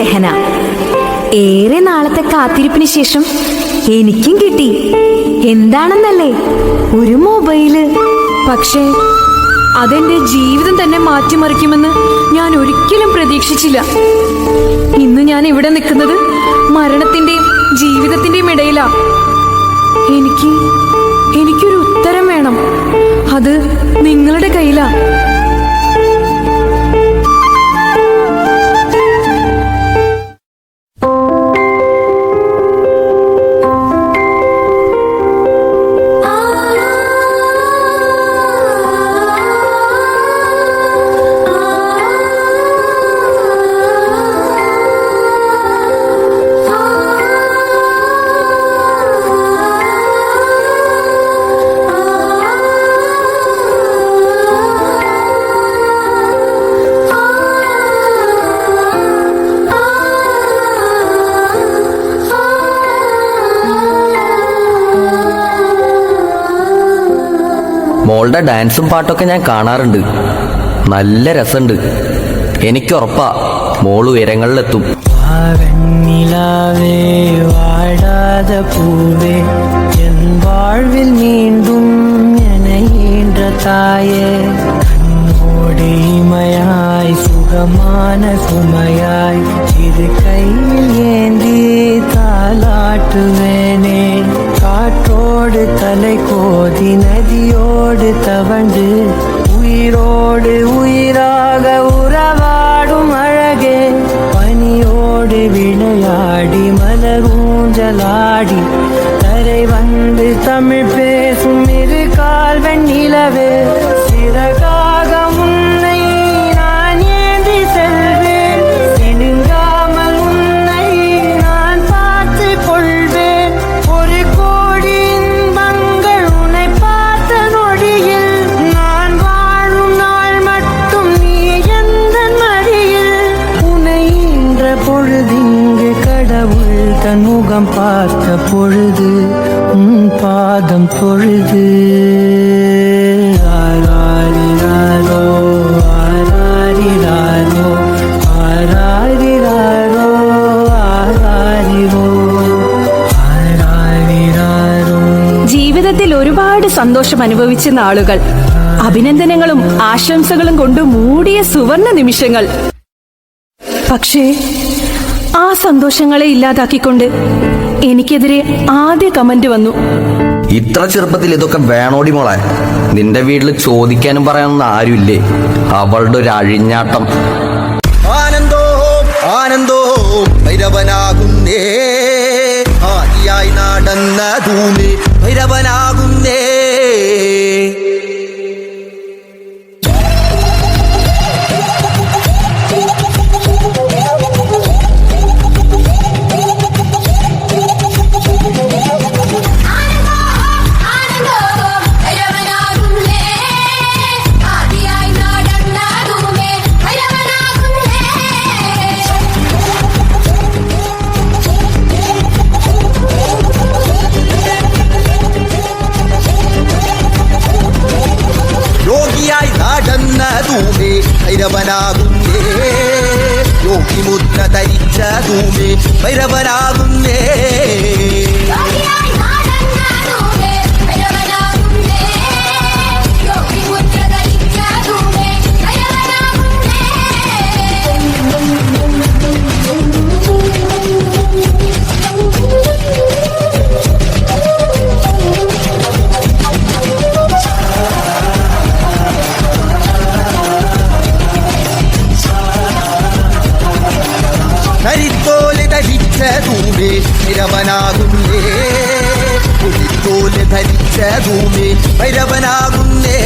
രഹന ഏറെ നാളത്തെ കാത്തിരിപ്പിന് ശേഷം എനിക്കും കിട്ടി. എന്താണെന്നല്ലേ? ഒരു മൊബൈൽ. പക്ഷേ അതെന്റെ ജീവിതം തന്നെ മാറ്റിമറിക്കുമെന്ന് ഞാൻ ഒരിക്കലും പ്രതീക്ഷിച്ചില്ല. ഇന്ന് ഞാൻ ഇവിടെ നിൽക്കുന്നത് മരണത്തിന്റെയും ജീവിതത്തിന്റെയും ഇടയിലാ. എനിക്ക് എനിക്കൊരു ഉത്തരം വേണം. അത് നിങ്ങളുടെ കയ്യിലാ. മോളുടെ ഡാൻസും പാട്ടൊക്കെ ഞാൻ കാണാറുണ്ട്. നല്ല രസമുണ്ട്. എനിക്കുറപ്പാ മോൾ ഉയരങ്ങളിലെത്തും. വാടാതെ പൂവേ എൻ വാഴ്വിൽ മീണ്ടും നനയേണ്ട തായേ. കണ്ണോടിമയായി സുഖമാന സുമയായി ഇത് കയ്യിൽ ഏന്തി താലാട്ടുവേൻ தலை கோதி நதியோடு தவண்டு உயிரோடு உயிராக உறவாடும் அழகே. பனியோடு விளையாடி மலர் ஊஞ்சலாடி தரை வந்து தமிழ் பேசும் இரு கால்வன் நிலவே. பார்த்த பொழுது உன் பாதம் தொழுது ஆராரிராரோ ஆராரிராரோ ஆராரிராரோ ஆராரிரோ ஆராரிராரோ ജീവിതത്തിൽ ഒരുപാട് സന്തോഷം അനുഭവിച്ച നാളുകൾ അഭിനന്ദനങ്ങളും ആശംസകളും കൊണ്ട് മൂടിയ സുവർണ നിമിഷങ്ങൾ പക്ഷേ ആ സന്തോഷങ്ങളെ ഇല്ലാതാക്കിക്കൊണ്ട് എനിക്കെതിരെ ആദ്യ കമന്റ് വന്നു. ഇത്ര ചെറുപ്പത്തിൽ ഇതൊക്കെ വേണോടി മോളെ? നിന്റെ വീട്ടിൽ ചോദിക്കാനും പറയാനൊന്നും ആരുമില്ലേ? അവളുടെ ഒരു അഴിഞ്ഞാട്ടം. ആനന്ദോ ആനന്ദോ ഭൈരവനാകുന്നേ. ആദിയായി നടന്ന ധൂമി ഭൈരവനാകുന്നേ. യോഗിമുദ്ര ധരിച്ച ഭൂമി ഭൈരവനാകുന്നേ. ഭൂമി ഭൈരവനാകുന്നേ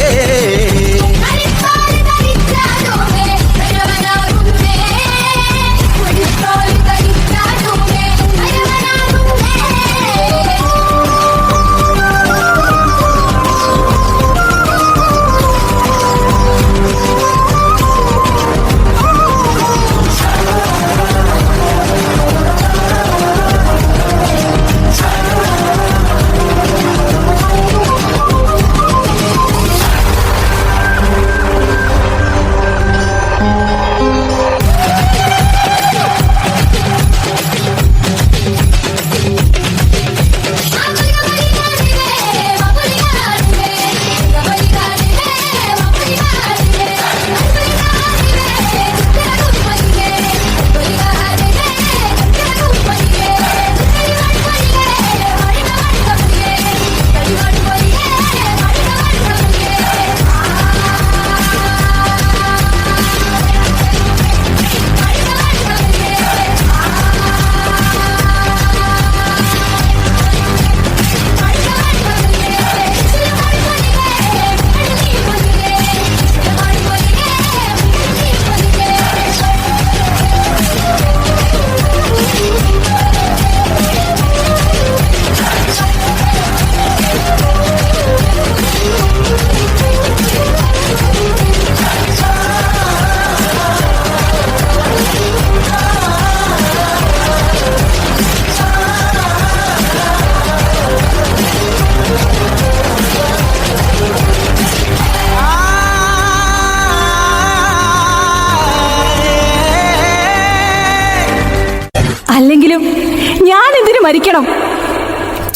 മരിക്കണം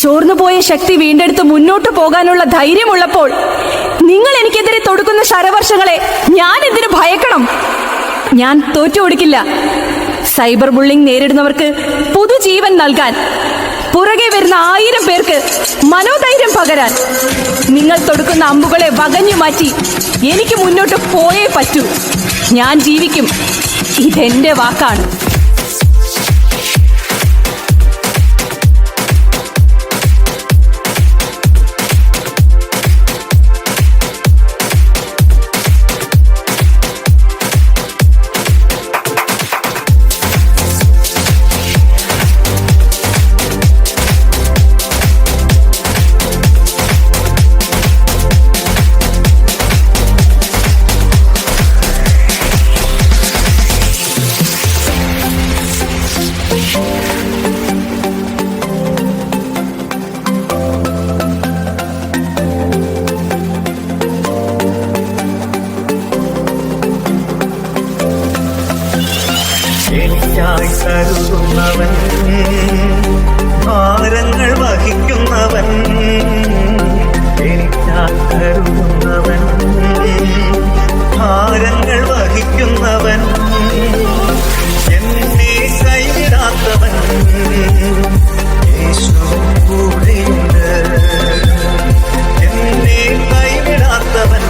ചോർന്നുപോയ ശക്തി വീണ്ടെടുത്ത് മുന്നോട്ട് പോകാനുള്ള ധൈര്യമുള്ളപ്പോൾ നിങ്ങൾ എനിക്കെതിരെ തൊടുക്കുന്ന ശരവർഷങ്ങളെ ഞാൻ എന്തിനു ഭയക്കണം? ഞാൻ തോറ്റു കൊടുക്കില്ല. സൈബർ ബുള്ളിംഗ് നേരിടുന്നവർക്ക് പുതുജീവൻ നൽകാൻ പുറകെ വരുന്ന ആയിരം പേർക്ക് മനോധൈര്യം പകരാൻ നിങ്ങൾ തൊടുക്കുന്ന അമ്പുകളെ വകഞ്ഞു മാറ്റി എനിക്ക് മുന്നോട്ട് പോയേ പറ്റൂ. ഞാൻ ജീവിക്കും. ഇതെന്റെ വാക്കാണ്. എനിക്കായി കരുതുന്നവൻ ഭാരങ്ങൾ വഹിക്കുന്നവൻ എനിക്കായി കരുതുന്നവൻ ഭാരങ്ങൾ വഹിക്കുന്നവൻ എന്നെ കൈവിടാത്തവൻ എന്നെ കൈവിടാത്തവൻ